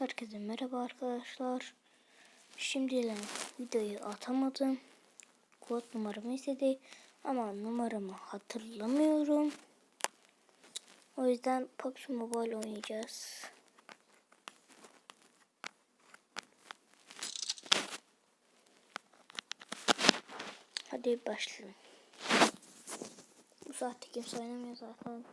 Herkese merhaba arkadaşlar. Şimdiyle videoyu atamadım. Kod numaramı istedi ama numaramı hatırlamıyorum. O yüzden PUBG Mobile oynayacağız. Hadi başlayalım. Bu saatte kimse oynamıyor zaten.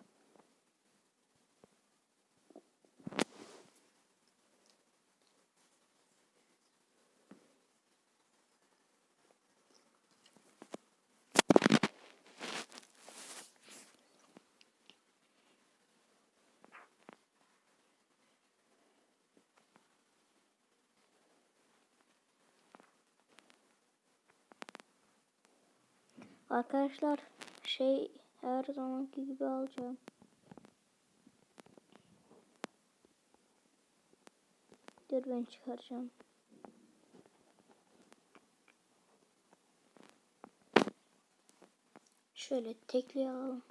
Arkadaşlar şey her zamanki gibi alacağım. Dur ben çıkaracağım. Şöyle tekli alalım.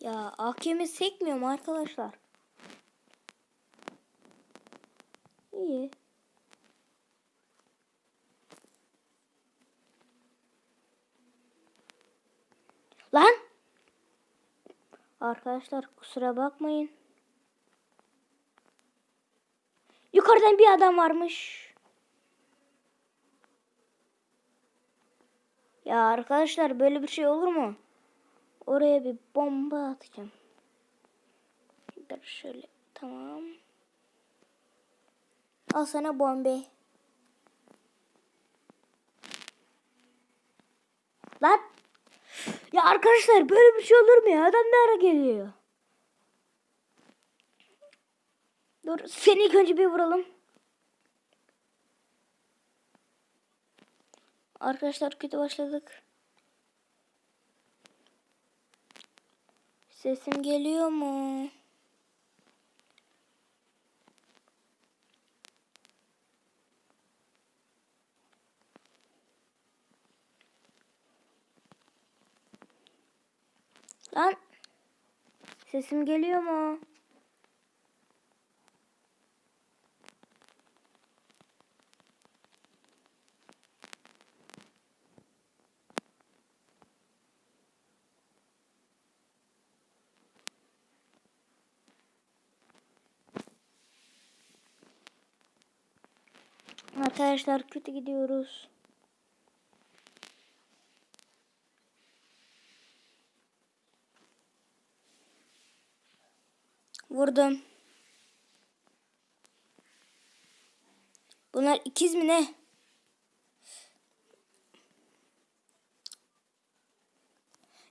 Ya AKM sekmiyorum arkadaşlar. İyi. Lan! Arkadaşlar kusura bakmayın. Yukarıdan bir adam varmış. Ya arkadaşlar böyle bir şey olur mu? Oraya bir bomba atacağım. Dur şöyle tamam. Al sana bombe. Lan. Arkadaşlar böyle bir şey olur mu ya? Adam ne ara geliyor? Dur seni ilk önce bir vuralım. Arkadaşlar kötü başladık. Sesim geliyor mu? Lan. Sesim geliyor mu? Arkadaşlar kötü gidiyoruz. Vurdum. Bunlar ikiz mi ne?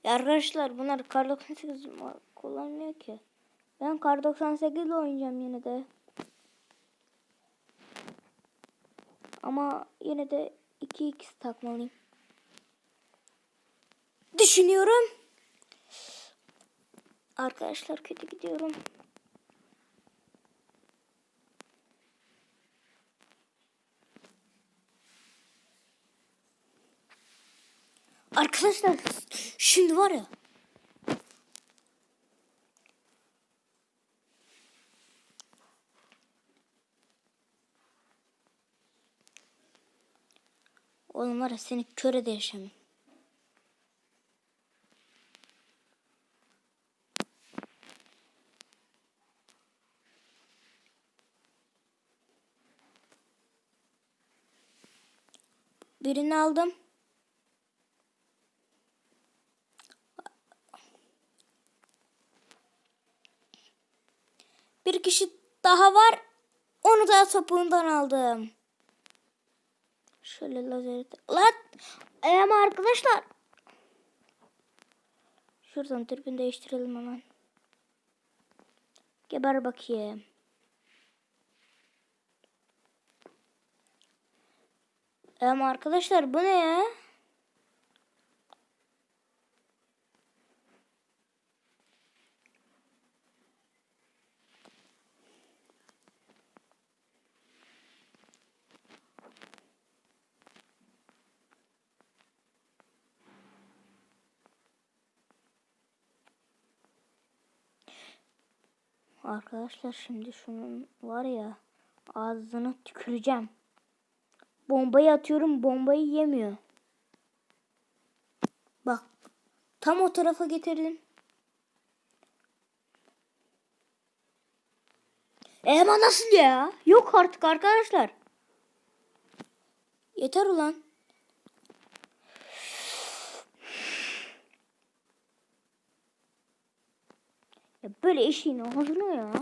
Ya arkadaşlar bunlar kar 98 kullanmıyor ki. Ben kar 98 ile oynayacağım yine de. Ama yine de 2x takmalıyım. Düşünüyorum. Arkadaşlar kötü gidiyorum. Arkadaşlar şimdi var ya. Oğlum var ya seni kör ederim. Birini aldım. Bir kişi daha var. Onu da topuğundan aldım. Şöyle lazer. Lan! Ama arkadaşlar. Şuradan türbün değiştirelim hemen. Geber bakayım. Ama arkadaşlar bu ne ya? Arkadaşlar şimdi şunun var ya ağzını tüküreceğim. Bombayı atıyorum bombayı yemiyor. Bak tam o tarafa getirdim. E nasıl ya? Yok artık arkadaşlar. Yeter ulan. Ya böyle eşeğin ağzına ya.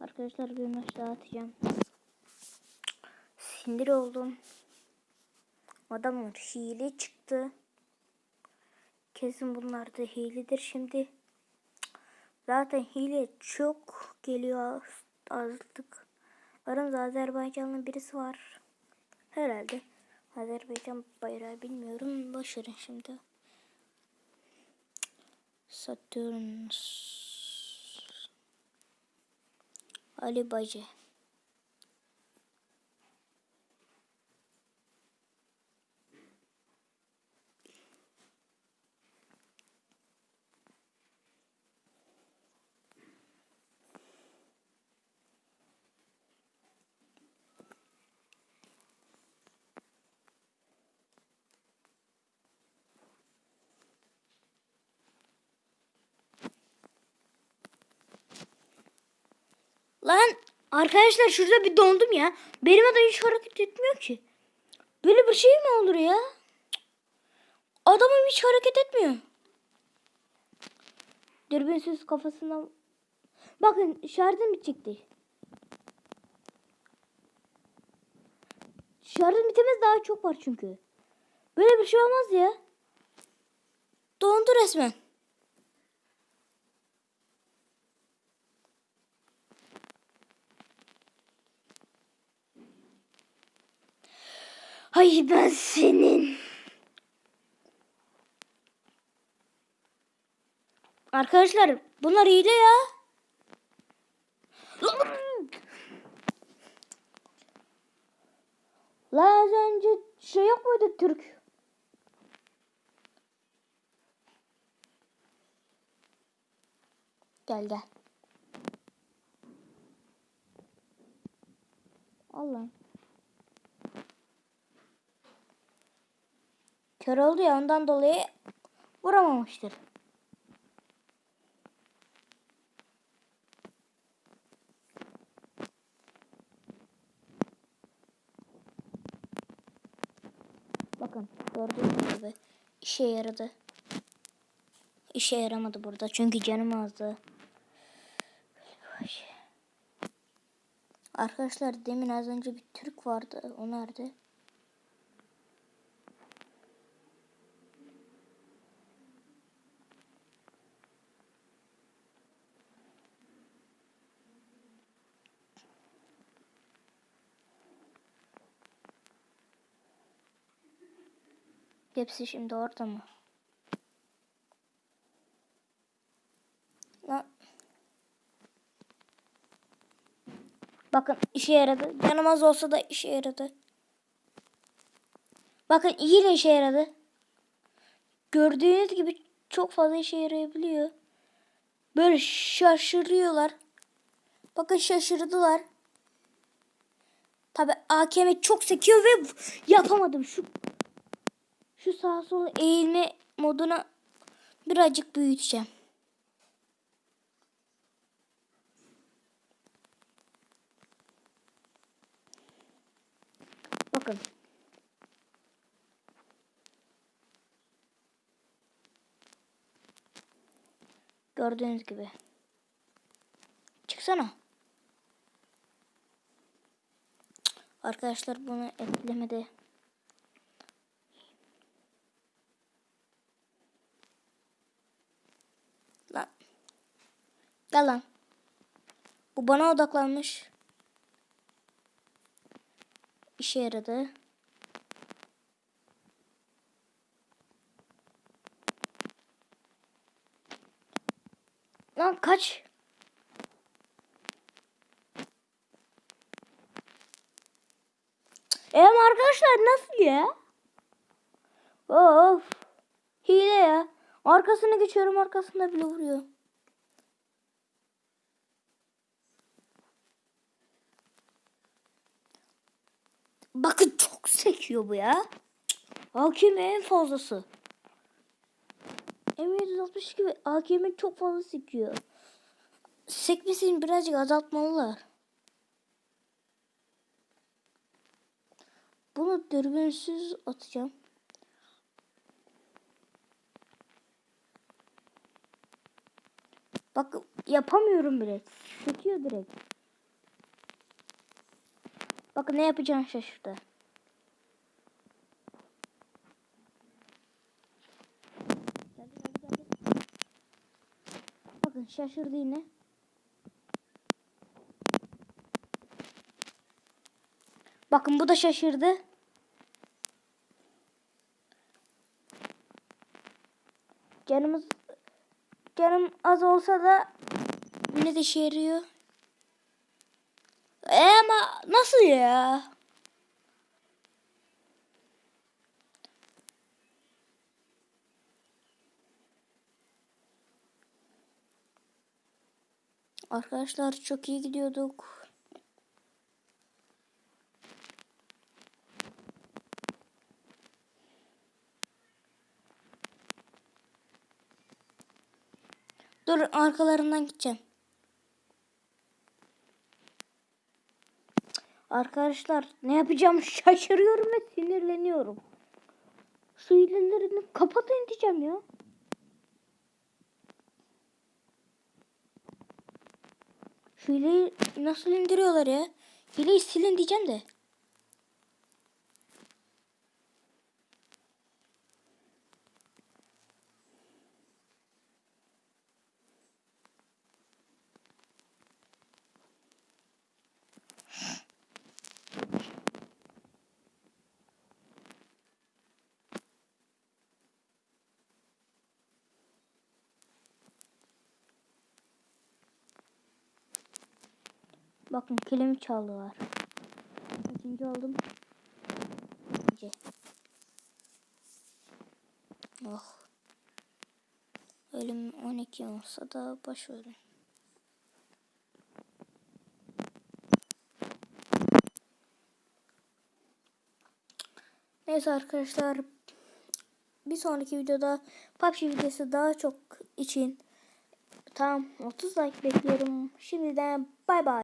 Arkadaşlar bir maç daha atacağım. Sinir oldum. Adamın hile çıktı. Kesin bunlar da hiledir şimdi. Zaten hile çok geliyor azlık. Aramızda Azerbaycanlı birisi var. Herhalde. Azerbaycan bayrağı bilmiyorum. Başarın şimdi. Satürn. Ali Bacı. Lan arkadaşlar şurada bir dondum ya. Benim adam hiç hareket etmiyor ki. Böyle bir şey mi olur ya? Adamım hiç hareket etmiyor. Dürbünsüz kafasından... Bakın şarjım bitecekti. Şarjım bitemez daha çok var çünkü. Böyle bir şey olmaz ya. Dondu resmen. Ay ben senin. Arkadaşlar bunlar hile ya. La az önce şey yok muydu Türk? Gel gel. Allah. Kör oldu ya ondan dolayı vuramamıştır. Bakın gördüğünüz gibi işe yaradı. İşe yaramadı burada çünkü canım azdı. Arkadaşlar demin az önce bir Türk vardı. O nerede? Hepsi şimdi orada mı? Lan. Bakın işe yaradı. Canım az olsa da işe yaradı. Bakın yine işe yaradı. Gördüğünüz gibi çok fazla işe yarayabiliyor. Böyle şaşırıyorlar. Bakın şaşırdılar. Tabi AKM çok sekiyor ve yapamadım. Şu şu sağa sola eğilme moduna birazcık büyüteceğim. Bakın. Gördüğünüz gibi. Çıksana. Arkadaşlar bunu eklemede Lan. Gel lan. Bana odaklanmış. İşe yaradı. Lan kaç. Em arkadaşlar nasıl ya? Of. Hile ya. Arkasına geçiyorum arkasında bile vuruyor. Bakın sekiyor bu ya. Hakim en fazlası. M762 gibi AKM çok fazla sekiyor. Sekmesini birazcık azaltmalılar. Bunu dürbünsüz atacağım. Bak yapamıyorum bile. Sekiyor direkt. Bakın ne yapacağım şaşırdı. Şaşırdı yine. Bakın bu da şaşırdı. Canımız canım az olsa da yine de yarıyor. E ama nasıl ya? Arkadaşlar çok iyi gidiyorduk. Dur arkalarından gideceğim. Arkadaşlar ne yapacağım şaşırıyorum ve sinirleniyorum. Su hilelerini kapatın diyeceğim ya. Hileyi nasıl indiriyorlar ya? Hileyi silin diyeceğim de. Bakın kilimi çaldılar. Kaçıncı oldum? İkinci. Oh. Ölüm 12 olsa da verin. Neyse arkadaşlar. Bir sonraki videoda PUBG videosu daha çok için tam 30 like bekliyorum. Şimdiden bay bay.